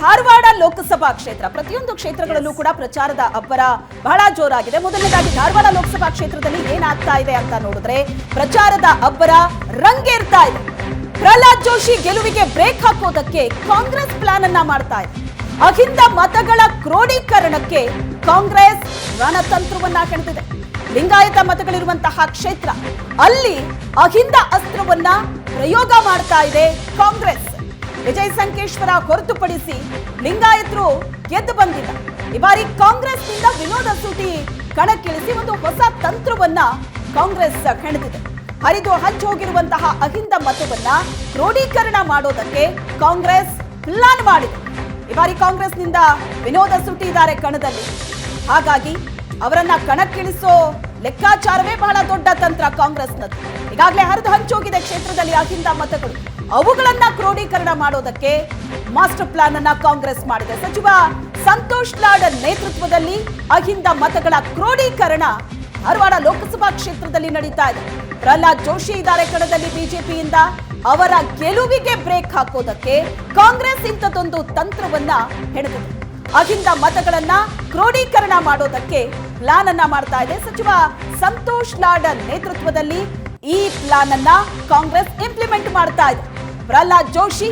ಧಾರವಾಡ ಲೋಕಸಭಾ ಕ್ಷೇತ್ರ. ಪ್ರತಿಯೊಂದು ಕ್ಷೇತ್ರಗಳಲ್ಲೂ ಕೂಡ ಪ್ರಚಾರದ ಅಬ್ಬರ ಬಹಳ ಜೋರಾಗಿದೆ. ಮೊದಲನೇದಾಗಿ ಧಾರವಾಡ ಲೋಕಸಭಾ ಕ್ಷೇತ್ರದಲ್ಲಿ ಏನಾಗ್ತಾ ಇದೆ ಅಂತ ನೋಡಿದ್ರೆ ಪ್ರಚಾರದ ಅಬ್ಬರ ರಂಗೇರ್ತಾ ಇದೆ. ಪ್ರಹ್ಲಾದ್ ಜೋಶಿ ಗೆಲುವಿಗೆ ಬ್ರೇಕ್ ಹಾಕೋದಕ್ಕೆ ಕಾಂಗ್ರೆಸ್ ಪ್ಲಾನ್ ಅನ್ನ ಮಾಡ್ತಾ ಇದೆ. ಅಹಿಂದ ಮತಗಳ ಕ್ರೋಢೀಕರಣಕ್ಕೆ ಕಾಂಗ್ರೆಸ್ ರಣತಂತ್ರವನ್ನ ಕಣ್ತಿದೆ. ಲಿಂಗಾಯತ ಮತಗಳಿರುವಂತಹ ಕ್ಷೇತ್ರ ಅಲ್ಲಿ ಅಹಿಂದ ಅಸ್ತ್ರವನ್ನ ಪ್ರಯೋಗ ಮಾಡ್ತಾ ಇದೆ ಕಾಂಗ್ರೆಸ್. ವಿಜಯ್ ಸಂಕೇಶ್ವರ ಹೊರತುಪಡಿಸಿ ಲಿಂಗಾಯತರು ಗೆದ್ದು ಬಂದಿಲ್ಲ. ಈ ಬಾರಿ ಕಾಂಗ್ರೆಸ್ನಿಂದ ವಿನೋದ ಸೂಟಿ ಕಣಕ್ಕಿಳಿಸಿ ಒಂದು ಹೊಸ ತಂತ್ರವನ್ನ ಕಾಂಗ್ರೆಸ್ ಹೆಣೆದಿದೆ. ಹರಿದು ಹಂಚಿ ಹೋಗಿರುವಂತಹ ಅಹಿಂದ ಮತವನ್ನ ಕ್ರೋಢೀಕರಣ ಮಾಡೋದಕ್ಕೆ ಕಾಂಗ್ರೆಸ್ ಪ್ಲಾನ್ ಮಾಡಿದೆ. ಈ ಬಾರಿ ಕಾಂಗ್ರೆಸ್ನಿಂದ ವಿನೋದ ಸುಟಿ ಇದ್ದಾರೆ ಕಣದಲ್ಲಿ. ಹಾಗಾಗಿ ಅವರನ್ನ ಕಣಕ್ಕಿಳಿಸೋ ಲೆಕ್ಕಾಚಾರವೇ ಬಹಳ ದೊಡ್ಡ ತಂತ್ರ ಕಾಂಗ್ರೆಸ್ನದ್ದು. ಈಗಾಗಲೇ ಹರಿದು ಹಂಚೋಗಿದೆ ಕ್ಷೇತ್ರದಲ್ಲಿ ಅಹಿಂದ ಮತಗಳು. ಅವುಗಳನ್ನ ಕ್ರೋಢೀಕರಣ ಮಾಡೋದಕ್ಕೆ ಮಾಸ್ಟರ್ ಪ್ಲಾನ್ ಅನ್ನ ಕಾಂಗ್ರೆಸ್ ಮಾಡಿದೆ. ಸಚಿವ ಸಂತೋಷ್ ಲಾಡ್ ನೇತೃತ್ವದಲ್ಲಿ ಅಹಿಂದ ಮತಗಳ ಕ್ರೋಢೀಕರಣ ಧಾರವಾಡ ಲೋಕಸಭಾ ಕ್ಷೇತ್ರದಲ್ಲಿ ನಡೀತಾ ಇದೆ. ಪ್ರಹ್ಲಾದ್ ಜೋಶಿ ಇದ್ದಾರೆ ಕಣದಲ್ಲಿ ಬಿಜೆಪಿಯಿಂದ. ಅವರ ಗೆಲುವಿಗೆ ಬ್ರೇಕ್ ಹಾಕೋದಕ್ಕೆ ಕಾಂಗ್ರೆಸ್ ಇಂಥದ್ದೊಂದು ತಂತ್ರವನ್ನ ಹೆಣೆದಿದೆ. ಅಹಿಂದ ಮತಗಳನ್ನ ಕ್ರೋಢೀಕರಣ ಮಾಡೋದಕ್ಕೆ ಪ್ಲಾನ್ ಅನ್ನ ಮಾಡ್ತಾ ಇದೆ. ಸಚಿವ ಸಂತೋಷ್ ಲಾಡ್ ನೇತೃತ್ವದಲ್ಲಿ ಈ ಪ್ಲಾನ್ ಅನ್ನ ಕಾಂಗ್ರೆಸ್ ಇಂಪ್ಲಿಮೆಂಟ್ ಮಾಡ್ತಾ ಇದೆ. ಪ್ರಹ್ಲಾದ್ ಜೋಶಿ,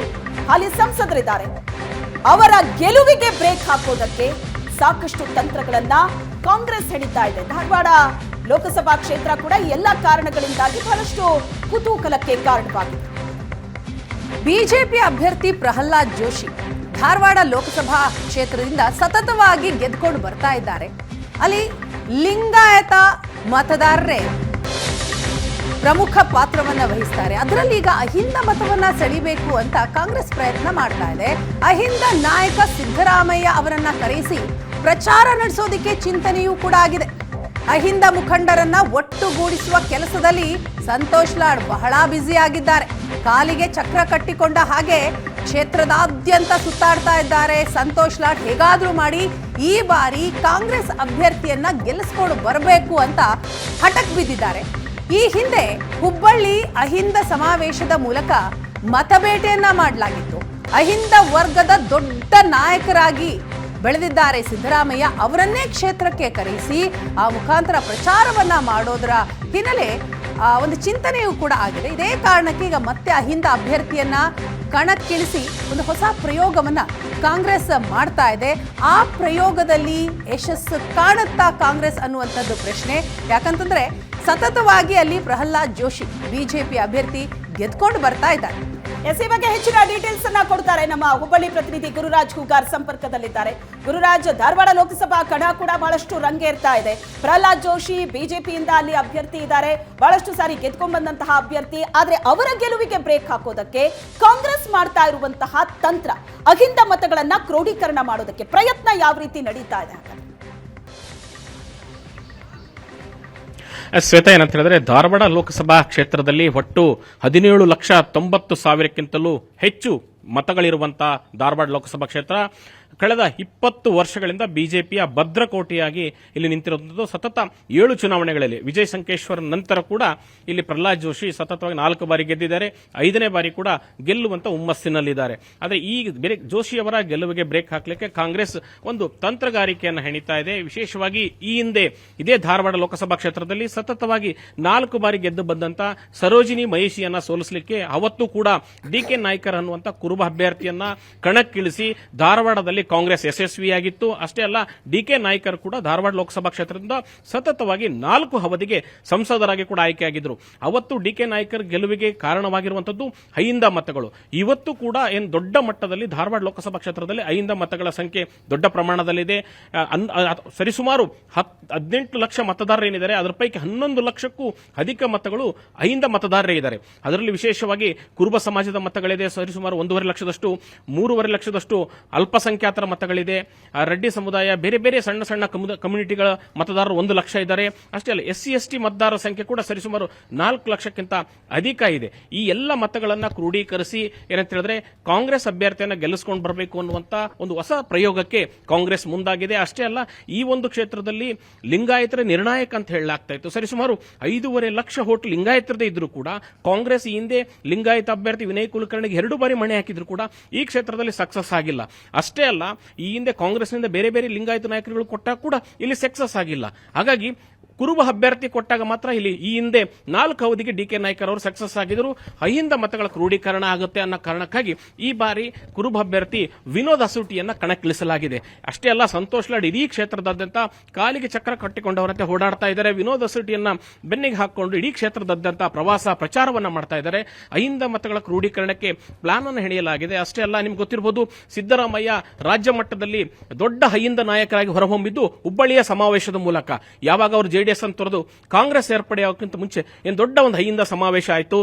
ಹಾಲಿ ಸಂಸದರಿದ್ದಾರೆ. ಅವರ ಗೆಲುವಿಗೆ ಬ್ರೇಕ್ ಹಾಕೋದಕ್ಕೆ ಸಾಕಷ್ಟು ತಂತ್ರಗಳನ್ನ ಕಾಂಗ್ರೆಸ್ ಹಿಡಿತಾ ಇದೆ. ಧಾರವಾಡ ಲೋಕಸಭಾ ಕ್ಷೇತ್ರ ಕೂಡ ಎಲ್ಲ ಕಾರಣಗಳಿಂದಾಗಿ ಬಹಳಷ್ಟು ಕುತೂಹಲಕ್ಕೆ ಕಾರಣವಾಗಿದೆ. ಬಿಜೆಪಿ ಅಭ್ಯರ್ಥಿ ಪ್ರಹ್ಲಾದ್ ಜೋಶಿ ಧಾರವಾಡ ಲೋಕಸಭಾ ಕ್ಷೇತ್ರದಿಂದ ಸತತವಾಗಿ ಗೆದ್ಕೊಂಡು ಬರ್ತಾ ಇದ್ದಾರೆ. ಅಲ್ಲಿ ಲಿಂಗಾಯತ ಮತದಾರರೇ ಪ್ರಮುಖ ಪಾತ್ರವನ್ನ ವಹಿಸ್ತಾರೆ. ಅದರಲ್ಲಿ ಈಗ ಅಹಿಂದ ಮತವನ್ನ ಸೆಳಿಬೇಕು ಅಂತ ಕಾಂಗ್ರೆಸ್ ಪ್ರಯತ್ನ ಮಾಡ್ತಾ ಇದೆ. ಅಹಿಂದ ನಾಯಕ ಸಿದ್ದರಾಮಯ್ಯ ಅವರನ್ನ ಕರೆಸಿ ಪ್ರಚಾರ ನಡೆಸೋದಕ್ಕೆ ಚಿಂತನೆಯೂ ಕೂಡ ಆಗಿದೆ. ಅಹಿಂದ ಮುಖಂಡರನ್ನ ಒಟ್ಟುಗೂಡಿಸುವ ಕೆಲಸದಲ್ಲಿ ಸಂತೋಷ್ ಲಾಡ್ ಬಹಳ ಬ್ಯುಸಿ ಆಗಿದ್ದಾರೆ. ಕಾಲಿಗೆ ಚಕ್ರ ಕಟ್ಟಿಕೊಂಡ ಹಾಗೆ ಕ್ಷೇತ್ರದಾದ್ಯಂತ ಸುತ್ತಾಡ್ತಾ ಇದ್ದಾರೆ. ಸಂತೋಷ್ ಲಾಡ್ ಹೇಗಾದ್ರೂ ಮಾಡಿ ಈ ಬಾರಿ ಕಾಂಗ್ರೆಸ್ ಅಭ್ಯರ್ಥಿಯನ್ನ ಗೆಲ್ಲಿಸ್ಕೊಂಡು ಬರಬೇಕು ಅಂತ ಹಠಕ್ ಬಿದ್ದಿದ್ದಾರೆ. ಈ ಹಿಂದೆ ಹುಬ್ಬಳ್ಳಿ ಅಹಿಂದ ಸಮಾವೇಶದ ಮೂಲಕ ಮತಬೇಟೆಯನ್ನ ಮಾಡಲಾಗಿತ್ತು. ಅಹಿಂದ ವರ್ಗದ ದೊಡ್ಡ ನಾಯಕರಾಗಿ ಬೆಳೆದಿದ್ದಾರೆ ಸಿದ್ದರಾಮಯ್ಯ. ಅವರನ್ನೇ ಕ್ಷೇತ್ರಕ್ಕೆ ಕರೆಸಿ ಆ ಮುಖಾಂತರ ಪ್ರಚಾರವನ್ನ ಮಾಡೋದರ ಹಿನ್ನೆಲೆ ಆ, ಒಂದು ಚಿಂತನೆಯೂ ಕೂಡ ಆಗಿದೆ. ಇದೇ ಕಾರಣಕ್ಕೆ ಈಗ ಮತ್ತೆ ಅಹಿಂದ ಅಭ್ಯರ್ಥಿಯನ್ನ ಕಣಕ್ಕಿಳಿಸಿ ಒಂದು ಹೊಸ ಪ್ರಯೋಗವನ್ನ ಕಾಂಗ್ರೆಸ್ ಮಾಡ್ತಾ ಇದೆ. ಆ ಪ್ರಯೋಗದಲ್ಲಿ ಯಶಸ್ಸು ಕಾಣುತ್ತಾ ಕಾಂಗ್ರೆಸ್ ಅನ್ನುವಂಥದ್ದು ಪ್ರಶ್ನೆ. ಯಾಕಂತಂದ್ರೆ ಸತತವಾಗಿ ಅಲ್ಲಿ ಪ್ರಹ್ಲಾದ್ ಜೋಶಿ, ಬಿಜೆಪಿ ಅಭ್ಯರ್ಥಿ ಗೆದ್ಕೊಂಡು ಬರ್ತಾ ಇದ್ದಾರೆ. ಎಸ್, ಈ ಬಗ್ಗೆ ಹೆಚ್ಚಿನ ಡೀಟೇಲ್ಸ್ ಅನ್ನ ಕೊಡ್ತಾರೆ ನಮ್ಮ ಹುಬ್ಬಳ್ಳಿ ಪ್ರತಿನಿಧಿ ಗುರುರಾಜ್ ಹೂಗಾರ್ ಸಂಪರ್ಕದಲ್ಲಿದ್ದಾರೆ. ಗುರುರಾಜ್, ಧಾರವಾಡ ಲೋಕಸಭಾ ಕಣ ಕೂಡ ಬಹಳಷ್ಟು ರಂಗೇರ್ತಾ ಇದೆ. ಪ್ರಹ್ಲಾದ್ ಜೋಶಿ ಬಿಜೆಪಿಯಿಂದ ಅಲ್ಲಿ ಅಭ್ಯರ್ಥಿ ಇದ್ದಾರೆ. ಬಹಳಷ್ಟು ಸಾರಿ ಗೆದ್ಕೊಂಡ್ ಬಂದಂತಹ ಅಭ್ಯರ್ಥಿ, ಆದ್ರೆ ಅವರ ಗೆಲುವಿಗೆ ಬ್ರೇಕ್ ಹಾಕೋದಕ್ಕೆ ಕಾಂಗ್ರೆಸ್ ಮಾಡ್ತಾ ಇರುವಂತಹ ತಂತ್ರ, ಅಹಿಂದ ಮತಗಳನ್ನ ಕ್ರೋಢೀಕರಣ ಮಾಡೋದಕ್ಕೆ ಪ್ರಯತ್ನ ಯಾವ ರೀತಿ ನಡೀತಾ ಇದೆ ಶ್ವೇತಾ ಏನಂತ ಹೇಳಿದ್ರೆ ಧಾರವಾಡ ಲೋಕಸಭಾ ಕ್ಷೇತ್ರದಲ್ಲಿ ಒಟ್ಟು ಹದಿನೇಳು ಲಕ್ಷ ತೊಂಬತ್ತು ಸಾವಿರಕ್ಕಿಂತಲೂ ಹೆಚ್ಚು ಮತಗಳಿರುವಂತಹ ಧಾರವಾಡ ಲೋಕಸಭಾ ಕ್ಷೇತ್ರ, ಕಳೆದ ಇಪ್ಪತ್ತು ವರ್ಷಗಳಿಂದ ಬಿಜೆಪಿಯ ಭದ್ರಕೋಟೆಯಾಗಿ ಇಲ್ಲಿ ನಿಂತಿರುವಂಥದ್ದು ಸತತ ಏಳು ಚುನಾವಣೆಗಳಲ್ಲಿ ವಿಜಯ್ ಸಂಕೇಶ್ವರ್ ನಂತರ ಕೂಡ ಇಲ್ಲಿ ಪ್ರಹ್ಲಾದ್ ಜೋಶಿ ಸತತವಾಗಿ ನಾಲ್ಕು ಬಾರಿ ಗೆದ್ದಿದ್ದಾರೆ. ಐದನೇ ಬಾರಿ ಕೂಡ ಗೆಲ್ಲುವಂತ ಹುಮ್ಮಸ್ಸಿನಲ್ಲಿದ್ದಾರೆ. ಆದರೆ ಈ ಬೇರೆ ಜೋಶಿ ಅವರ ಗೆಲುವಿಗೆ ಬ್ರೇಕ್ ಹಾಕಲಿಕ್ಕೆ ಕಾಂಗ್ರೆಸ್ ಒಂದು ತಂತ್ರಗಾರಿಕೆಯನ್ನು ಹೆಣಿತಾ ಇದೆ. ವಿಶೇಷವಾಗಿ ಈ ಹಿಂದೆ ಇದೇ ಧಾರವಾಡ ಲೋಕಸಭಾ ಕ್ಷೇತ್ರದಲ್ಲಿ ಸತತವಾಗಿ ನಾಲ್ಕು ಬಾರಿ ಗೆದ್ದು ಬಂದಂತ ಸರೋಜಿನಿ ಮಹಿಷಿಯನ್ನ ಸೋಲಿಸಲಿಕ್ಕೆ ಅವತ್ತು ಕೂಡ ಡಿ ಕೆ ನಾಯ್ಕರ್ ಅನ್ನುವಂಥ ಕುರುಬ ಅಭ್ಯರ್ಥಿಯನ್ನ ಕಣಕ್ಕಿಳಿಸಿ ಧಾರವಾಡದಲ್ಲಿ ಕಾಂಗ್ರೆಸ್ ಯಶಸ್ವಿಯಾಗಿತ್ತು. ಅಷ್ಟೇ ಅಲ್ಲ ಡಿ ಕೆ ನಾಯ್ಕರ್ ಕೂಡ ಧಾರವಾಡ ಲೋಕಸಭಾ ಕ್ಷೇತ್ರದಿಂದ ಸತತವಾಗಿ ನಾಲ್ಕು ಅವಧಿಗೆ ಸಂಸದರಾಗಿ ಕೂಡ ಆಯ್ಕೆಯಾಗಿದ್ರು. ಅವತ್ತು ಡಿ ಕೆ ನಾಯ್ಕರ್ ಗೆಲುವಿಗೆ ಕಾರಣವಾಗಿರುವಂತದ್ದು ಐಂದ ಮತಗಳು. ಇವತ್ತು ಕೂಡ ಏನು ದೊಡ್ಡ ಮಟ್ಟದಲ್ಲಿ ಧಾರವಾಡ ಲೋಕಸಭಾ ಕ್ಷೇತ್ರದಲ್ಲಿ ಐಂದ ಮತಗಳ ಸಂಖ್ಯೆ ದೊಡ್ಡ ಪ್ರಮಾಣದಲ್ಲಿದೆ. ಸರಿಸುಮಾರು ಹತ್, ಹದಿನೆಂಟು ಲಕ್ಷ ಮತದಾರರು ಏನಿದ್ದಾರೆ, ಅದರ ಪೈಕಿ ಹನ್ನೊಂದು ಲಕ್ಷಕ್ಕೂ ಅಧಿಕ ಮತಗಳು ಐಂದ ಮತದಾರರೇ ಇದ್ದಾರೆ. ಅದರಲ್ಲಿ ವಿಶೇಷವಾಗಿ ಕುರುಬ ಸಮಾಜದ ಮತಗಳಿದೆ, ಸರಿಸುಮಾರು ಒಂದೂವರೆ ಲಕ್ಷದಷ್ಟು, ಮೂರುವರೆ ಲಕ್ಷದಷ್ಟು ಅಲ್ಪಸಂಖ್ಯಾತರ ಮತಗಳಿದೆ. ರೆಡ್ಡಿ ಸಮುದಾಯ ಬೇರೆ ಬೇರೆ ಸಣ್ಣ ಸಣ್ಣ ಕಮ್ಯುನಿಟಿಗಳ ಮತದಾರರು ಒಂದು ಲಕ್ಷ ಇದ್ದಾರೆ. ಅಷ್ಟೇ ಅಲ್ಲ ಎಸ್ ಸಿ ಎಸ್ ಟಿ ಮತದಾರರ ಸಂಖ್ಯೆ ಕೂಡ ಸರಿಸುಮಾರು ನಾಲ್ಕು ಲಕ್ಷಕ್ಕಿಂತ ಅಧಿಕ ಇದೆ. ಈ ಎಲ್ಲ ಮತಗಳನ್ನ ಕ್ರೋಢೀಕರಿಸಿ ಏನಂತ ಹೇಳಿದ್ರೆ ಕಾಂಗ್ರೆಸ್ ಅಭ್ಯರ್ಥಿಯನ್ನು ಗೆಲ್ಲಿಸ್ಕೊಂಡು ಬರಬೇಕು ಅನ್ನುವಂತ ಒಂದು ಹೊಸ ಪ್ರಯೋಗಕ್ಕೆ ಕಾಂಗ್ರೆಸ್ ಮುಂದಾಗಿದೆ. ಅಷ್ಟೇ ಅಲ್ಲ, ಈ ಒಂದು ಕ್ಷೇತ್ರದಲ್ಲಿ ಲಿಂಗಾಯತರ ನಿರ್ಣಾಯಕ ಅಂತ ಹೇಳಲಾಗ್ತಾ ಇತ್ತು. ಸರಿಸುಮಾರು ಐದೂವರೆ ಲಕ್ಷ ಹೋಟ್ ಲಿಂಗಾಯತರದೇ ಇದ್ರು ಕೂಡ ಕಾಂಗ್ರೆಸ್ ಈ ಹಿಂದೆ ಲಿಂಗಾಯತ ಅಭ್ಯರ್ಥಿ ವಿನಯ್ ಕುಲಕರ್ಣಿಗೆ ಎರಡು ಬಾರಿ ಮಣೆ ಹಾಕಿದ್ರು ಕೂಡ ಈ ಕ್ಷೇತ್ರದಲ್ಲಿ ಸಕ್ಸಸ್ ಆಗಿಲ್ಲ. ಅಷ್ಟೇ ಅಲ್ಲ, ಈ ಹಿಂದೆ ಕಾಂಗ್ರೆಸ್ನಿಂದ ಬೇರೆ ಬೇರೆ ಲಿಂಗಾಯತ ನಾಯಕರುಗಳು ಕೊಟ್ಟಾಗ ಕೂಡ ಇಲ್ಲಿ ಸಕ್ಸಸ್ ಆಗಿಲ್ಲ. ಹಾಗಾಗಿ ಕುರುಬ ಅಭ್ಯರ್ಥಿ ಕೊಟ್ಟಾಗ ಮಾತ್ರ ಇಲ್ಲಿ ಈ ಹಿಂದೆ ನಾಲ್ಕು ಅವಧಿಗೆ ಡಿ ಕೆ ನಾಯ್ಕರ್ ಅವರು ಸಕ್ಸಸ್ ಆಗಿದ್ರು ಅಹಿಂದ ಮತಗಳ ಕ್ರೋಢೀಕರಣ ಆಗುತ್ತೆ ಅನ್ನೋ ಕಾರಣಕ್ಕಾಗಿ ಈ ಬಾರಿ ಕುರುಬ ಅಭ್ಯರ್ಥಿ ವಿನೋದ್ ಅಸೂಟಿಯನ್ನ ಕಣಕ್ಕಿಳಿಸಲಾಗಿದೆ. ಅಷ್ಟೇ ಅಲ್ಲ, ಸಂತೋಷ್ ಲಾಡ್ ಇಡೀ ಕ್ಷೇತ್ರದಾದ್ಯಂತ ಕಾಲಿಗೆ ಚಕ್ರ ಕಟ್ಟಿಕೊಂಡವರಂತೆ ಓಡಾಡ್ತಾ ಇದ್ದಾರೆ. ವಿನೋದ್ ಅಸೂಟಿಯನ್ನ ಬೆನ್ನಿಗೆ ಹಾಕೊಂಡು ಇಡೀ ಕ್ಷೇತ್ರದಾದ್ಯಂತ ಪ್ರವಾಸ ಪ್ರಚಾರವನ್ನ ಮಾಡ್ತಾ ಇದ್ದಾರೆ. ಅಹಿಂದ ಮತಗಳ ಕ್ರೋಢೀಕರಣಕ್ಕೆ ಪ್ಲಾನ್ ಅನ್ನು ಹೆಣೆಯಲಾಗಿದೆ. ಅಷ್ಟೇ ಅಲ್ಲ, ನಿಮ್ಗೆ ಗೊತ್ತಿರಬಹುದು ಸಿದ್ದರಾಮಯ್ಯ ರಾಜ್ಯ ಮಟ್ಟದಲ್ಲಿ ದೊಡ್ಡ ಅಹಿಂದ ನಾಯಕರಾಗಿ ಹೊರಹೊಮ್ಮಿದ್ದು ಹುಬ್ಬಳ್ಳಿಯ ಸಮಾವೇಶದ ಮೂಲಕ. ಯಾವಾಗ ಅವರು ಜೆಡಿಎಸ್ ಅಂತ ತೊರೆದು ಕಾಂಗ್ರೆಸ್ ಸೇರ್ಪಡೆಯಾಗೋಕ್ಕಿಂತ ಮುಂಚೆ ಏನು ದೊಡ್ಡ ಒಂದು ಹೈಯಿಂದ ಸಮಾವೇಶ ಆಯಿತು.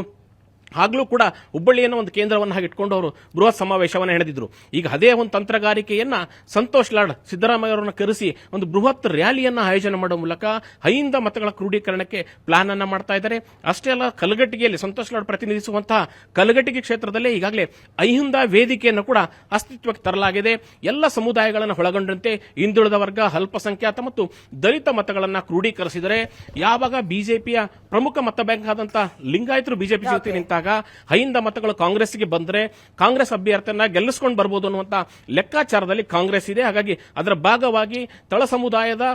ಆಗ್ಲೂ ಕೂಡ ಹುಬ್ಬಳ್ಳಿಯನ್ನು ಒಂದು ಕೇಂದ್ರವನ್ನು ಇಟ್ಕೊಂಡು ಅವರು ಬೃಹತ್ ಸಮಾವೇಶವನ್ನು ಹೆಣೆದಿದ್ರು. ಈಗ ಅದೇ ಒಂದು ತಂತ್ರಗಾರಿಕೆಯನ್ನ ಸಂತೋಷ್ ಲಾಡ್ ಸಿದ್ದರಾಮಯ್ಯ ಅವರನ್ನು ಕರೆಸಿ ಒಂದು ಬೃಹತ್ ರ್ಯಾಲಿಯನ್ನು ಆಯೋಜನೆ ಮಾಡುವ ಮೂಲಕ ಅಹಿಂದ ಮತಗಳ ಕ್ರೋಢೀಕರಣಕ್ಕೆ ಪ್ಲಾನ್ ಅನ್ನು ಮಾಡ್ತಾ ಇದ್ದಾರೆ. ಅಷ್ಟೇ ಅಲ್ಲ ಕಲಗಟ್ಟಿಗೆಯಲ್ಲಿ ಸಂತೋಷ್ ಲಾಡ್ ಪ್ರತಿನಿಧಿಸುವಂತಹ ಕಲಗಟ್ಟಿಗೆ ಕ್ಷೇತ್ರದಲ್ಲೇ ಈಗಾಗಲೇ ಅಹಿಂದ ವೇದಿಕೆಯನ್ನು ಕೂಡ ಅಸ್ತಿತ್ವಕ್ಕೆ ತರಲಾಗಿದೆ. ಎಲ್ಲ ಸಮುದಾಯಗಳನ್ನು ಒಳಗೊಂಡಂತೆ ಹಿಂದುಳಿದ ವರ್ಗ ಅಲ್ಪಸಂಖ್ಯಾತ ಮತ್ತು ದಲಿತ ಮತಗಳನ್ನು ಕ್ರೋಢೀಕರಿಸಿದರೆ ಯಾವಾಗ ಬಿಜೆಪಿಯ ಪ್ರಮುಖ ಮತ ಬ್ಯಾಂಕ್ ಆದಂತಹ ಲಿಂಗಾಯತರು ಬಿಜೆಪಿ ಜೊತೆ ನಿಂತಾಗ ಹೈಂದ ಮತಗಳು ಕಾಂಗ್ರೆಸ್ಗೆ ಬಂದ್ರೆ ಕಾಂಗ್ರೆಸ್ ಅಭ್ಯರ್ಥಿಯನ್ನ ಗೆಲ್ಲಿಸ್ಕೊಂಡು ಬರ್ಬೋದು ಅನ್ನುವಂತ ಲೆಕ್ಕಾಚಾರದಲ್ಲಿ ಕಾಂಗ್ರೆಸ್ ಇದೆ. ಹಾಗಾಗಿ ಅದರ ಭಾಗವಾಗಿ ತಳ ಸಮುದಾಯದ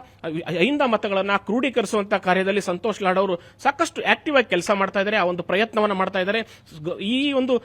ಹೈಂದ ಮತಗಳನ್ನ ಕ್ರೋಢೀಕರಿಸುವಂತಹ ಕಾರ್ಯದಲ್ಲಿ ಸಂತೋಷ್ ಲಾಡ್ ಅವರು ಸಾಕಷ್ಟು ಆಕ್ಟಿವ್ ಆಗಿ ಕೆಲಸ ಮಾಡ್ತಾ ಇದ್ದಾರೆ. ಆ ಒಂದು ಪ್ರಯತ್ನವನ್ನ ಮಾಡ್ತಾ ಇದ್ದಾರೆ. ಈ ಒಂದು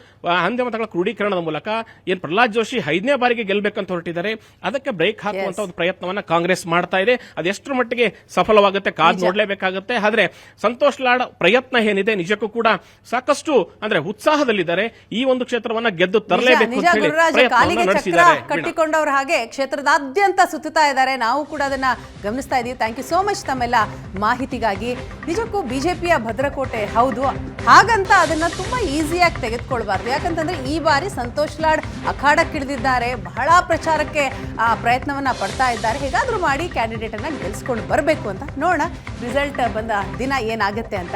ಹಂದ್ಯ ಮತಗಳ ಕ್ರೋಢೀಕರಣದ ಮೂಲಕ ಏನ್ ಪ್ರಹ್ಲಾದ್ ಜೋಶಿ ಐದನೇ ಬಾರಿಗೆ ಗೆಲ್ಬೇಕಂತ ಹೊರಟಿದ್ದಾರೆ. ಅದಕ್ಕೆ ಬ್ರೇಕ್ ಹಾಕುವಂತ ಒಂದು ಪ್ರಯತ್ನವನ್ನ ಕಾಂಗ್ರೆಸ್ ಮಾಡ್ತಾ ಇದೆ. ಅದೆಷ್ಟರ ಮಟ್ಟಿಗೆ ಸಫಲವಾಗುತ್ತೆ ಕಾದ್ ನೋಡಲೇಬೇಕಾಗುತ್ತೆ. ಆದ್ರೆ ಸಂತೋಷ್ ಲಾಡ್ ಪ್ರಯತ್ನ ಏನಿದೆ ನಿಜಕ್ಕೂ ಕೂಡ ಸಾಕಷ್ಟು ಅಂದ್ರೆ ಉತ್ಸಾಹದಲ್ಲಿದ್ದಾರೆ ಈ ಒಂದು ಕ್ಷೇತ್ರವನ್ನ ಗೆದ್ದು ತರಲೇಬೇಕು ನಿಜ ಗುರುರಾಜ ಕಾಲಿಗೆ ಚಕ್ರ. ಕಟ್ಟಿಕೊಂಡವ್ರ ಹಾಗೆ ಕ್ಷೇತ್ರದಾದ್ಯಂತ ಸುತ್ತಾ ಇದ್ದಾರೆ. ನಾವು ಕೂಡ ಅದನ್ನ ಗಮನಿಸ್ತಾ ಇದೀವಿ. ಥ್ಯಾಂಕ್ ಯು ಸೋ ಮಚ್ ತಮ್ಮೆಲ್ಲ ಮಾಹಿತಿಗಾಗಿ. ನಿಜಕ್ಕೂ ಬಿಜೆಪಿಯ ಭದ್ರಕೋಟೆ ಹೌದು. ಹಾಗಂತ ಅದನ್ನ ತುಂಬಾ ಈಸಿಯಾಗಿ ತೆಗೆದುಕೊಳ್ಬಾರ್ದು. ಯಾಕಂತಂದ್ರೆ ಈ ಬಾರಿ ಸಂತೋಷ್ ಲಾಡ್ ಅಖಾಡಕ್ಕಿಳಿದಿದ್ದಾರೆ. ಬಹಳ ಪ್ರಚಾರಕ್ಕೆ ಆ, ಪ್ರಯತ್ನವನ್ನ ಪಡ್ತಾ ಇದ್ದಾರೆ. ಹೇಗಾದ್ರೂ ಮಾಡಿ ಕ್ಯಾಂಡಿಡೇಟ್ ಅನ್ನ ಗೆಲ್ಸ್ಕೊಂಡು ಬರಬೇಕು ಅಂತ ನೋಡೋಣ. ರಿಸಲ್ಟ್ ಬಂದ ದಿನ ಏನಾಗುತ್ತೆ ಅಂತ.